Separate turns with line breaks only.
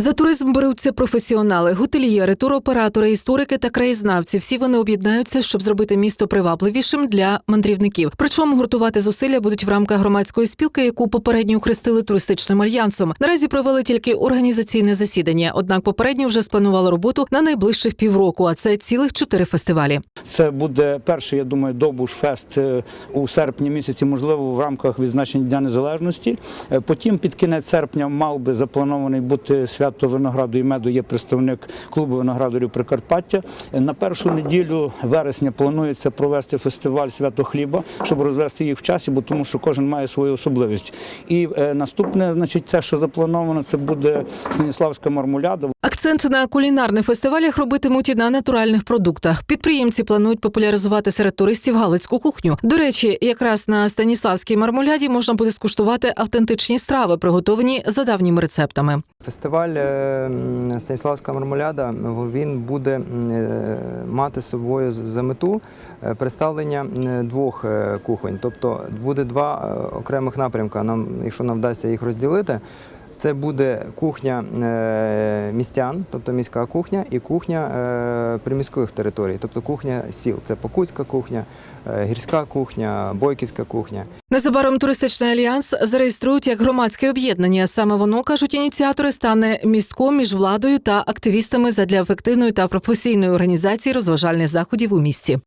За туризм беруться професіонали, готельєри, туроператори, історики та краєзнавці. Всі вони об'єднаються, щоб зробити місто привабливішим для мандрівників. Причому гуртувати зусилля будуть в рамках громадської спілки, яку попередньо охрестили туристичним альянсом. Наразі провели тільки організаційне засідання. Однак попередньо вже спланували роботу на найближчих півроку. А це цілих чотири фестивалі.
Це буде перший, я думаю, Довбуш-фест е, у серпні місяці, можливо, в рамках відзначення Дня Незалежності. Е, Потім під кінець серпня мав би запланований бути свято винограду і меду. Є представник клубу виноградарів Прикарпаття. На першу неділю вересня планується провести фестиваль свято хліба, щоб розвести їх в часі, бо тому що кожен має свою особливість. І е, наступне, значить, це, що заплановано, це буде Станіславська мармуляда.
Акцент на кулінарних фестивалях робитимуть і на натуральних продуктах. Підприємці планують популяризувати серед туристів галицьку кухню. До речі, якраз на Станіславській мармуляді можна буде скуштувати автентичні страви, приготовані за давніми рецептами.
Фестиваль Станіславська мармоляда він буде е, мати собою за мету е, представлення двох е, кухонь. Тобто буде два е, окремих напрямка. Нам, якщо нам вдасться їх розділити, це буде кухня е, містян, тобто міська кухня, і кухня е, приміських територій, тобто кухня сіл. Це Покутська кухня, е, гірська кухня, бойківська кухня.
Незабаром туристичний альянс зареєструють як громадське об'єднання. Саме воно кажуть ініціатори стане містком між владою та активістами задля ефективної та професійної організації розважальних заходів у місті.